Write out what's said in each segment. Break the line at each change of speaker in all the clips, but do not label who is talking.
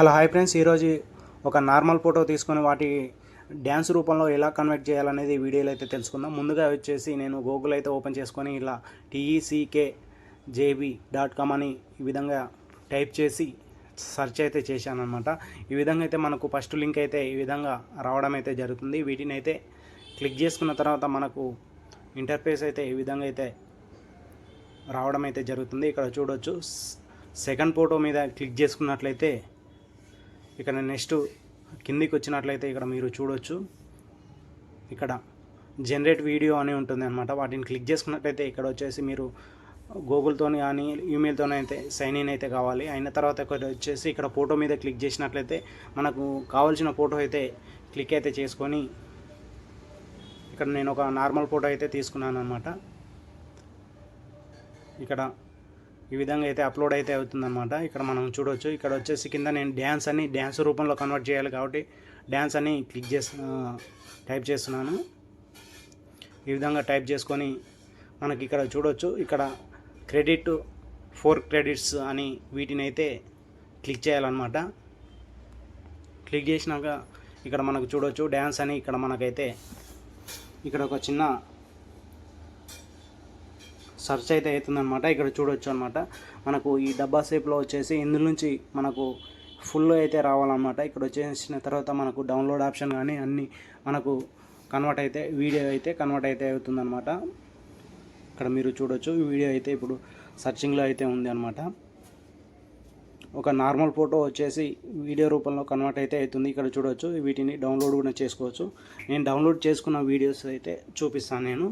Hello hi friends. ఈరోజు ఒక normal photo తీసుకొని వాటి డ్యాన్స్ రూపంలో ఎలా కన్వర్ట్ చేయాలనేది వీడియోలో అయితే తెలుసుకుందాం. ముందుగా వచ్చేసి నేను గూగుల్ అయితే ఓపెన్ చేసుకొని ఇలా టీఈసీకే జేబీ డాట్ కామ్ అని ఈ విధంగా టైప్ చేసి సెర్చ్ అయితే చేశాను అనమాట ఈ విధంగా అయితే మనకు ఫస్ట్ లింక్ అయితే ఈ విధంగా రావడం అయితే జరుగుతుంది. వీటిని అయితే క్లిక్ చేసుకున్న తర్వాత మనకు ఇంటర్ఫేస్ అయితే ఈ విధంగా అయితే రావడం అయితే జరుగుతుంది. ఇక్కడ చూడొచ్చు. సెకండ్ ఫోటో మీద క్లిక్ చేసుకున్నట్లయితే ఇక్కడ నెక్స్ట్ కిందికి వచ్చినట్లయితే ఇక్కడ మీరు చూడొచ్చు. ఇక్కడ జనరేట్ వీడియో అని ఉంటుంది అనమాట వాటిని క్లిక్ చేసుకున్నట్లయితే ఇక్కడ వచ్చేసి మీరు గూగుల్తో కానీ ఈమెయిల్తో అయితే సైన్ ఇన్ అయితే కావాలి. అయిన తర్వాత ఇక్కడ వచ్చేసి ఇక్కడ ఫోటో మీద క్లిక్ చేసినట్లయితే మనకు కావాల్సిన ఫోటో అయితే క్లిక్ అయితే చేసుకొని ఇక్కడ నేను ఒక నార్మల్ ఫోటో అయితే తీసుకున్నాను అనమాట ఇక్కడ ఈ విధంగా అయితే అప్లోడ్ అయితే అవుతుందన్నమాట. ఇక్కడ మనం చూడవచ్చు ఇక్కడ వచ్చేసి కింద నేను డ్యాన్స్ అని డ్యాన్స్ రూపంలో కన్వర్ట్ చేయాలి కాబట్టి డ్యాన్స్ అని క్లిక్ చేసి టైప్ చేస్తున్నాను. ఈ విధంగా టైప్ చేసుకొని మనకి ఇక్కడ చూడొచ్చు. ఇక్కడ క్రెడిట్ ఫోర్ క్రెడిట్స్ అని వీటిని అయితే క్లిక్ చేయాలన్నమాట. క్లిక్ చేసినాక ఇక్కడ మనకు చూడొచ్చు. డ్యాన్స్ అని ఇక్కడ మనకైతే ఇక్కడ ఒక చిన్న సర్చ్ అయితే అవుతుందనమాట ఇక్కడ చూడొచ్చు అనమాట మనకు ఈ డబ్బా షేప్లో వచ్చేసి ఇందులో నుంచి మనకు ఫుల్ అయితే రావాలన్నమాట. ఇక్కడ వచ్చేసిన తర్వాత మనకు డౌన్లోడ్ ఆప్షన్ కానీ అన్నీ మనకు కన్వర్ట్ అయితే వీడియో అయితే కన్వర్ట్ అయితే అవుతుందన్నమాట. ఇక్కడ మీరు చూడొచ్చు. వీడియో అయితే ఇప్పుడు సర్చింగ్లో అయితే ఉంది అనమాట ఒక నార్మల్ ఫోటో వచ్చేసి వీడియో రూపంలో కన్వర్ట్ అయితే అవుతుంది. ఇక్కడ చూడొచ్చు. వీటిని డౌన్లోడ్ కూడా చేసుకోవచ్చు. నేను డౌన్లోడ్ చేసుకున్న వీడియోస్ అయితే చూపిస్తాను నేను.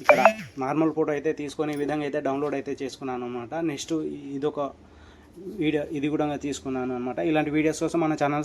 ఇక్కడ నార్మల్ ఫోటో అయితే తీసుకొని ఈ విధంగా అయితే డౌన్లోడ్ అయితే చేసుకున్నాను అనమాట నెక్స్ట్ ఇదొక వీడియో ఇది కూడా తీసుకున్నాను అనమాట ఇలాంటి వీడియోస్ కోసం మన ఛానల్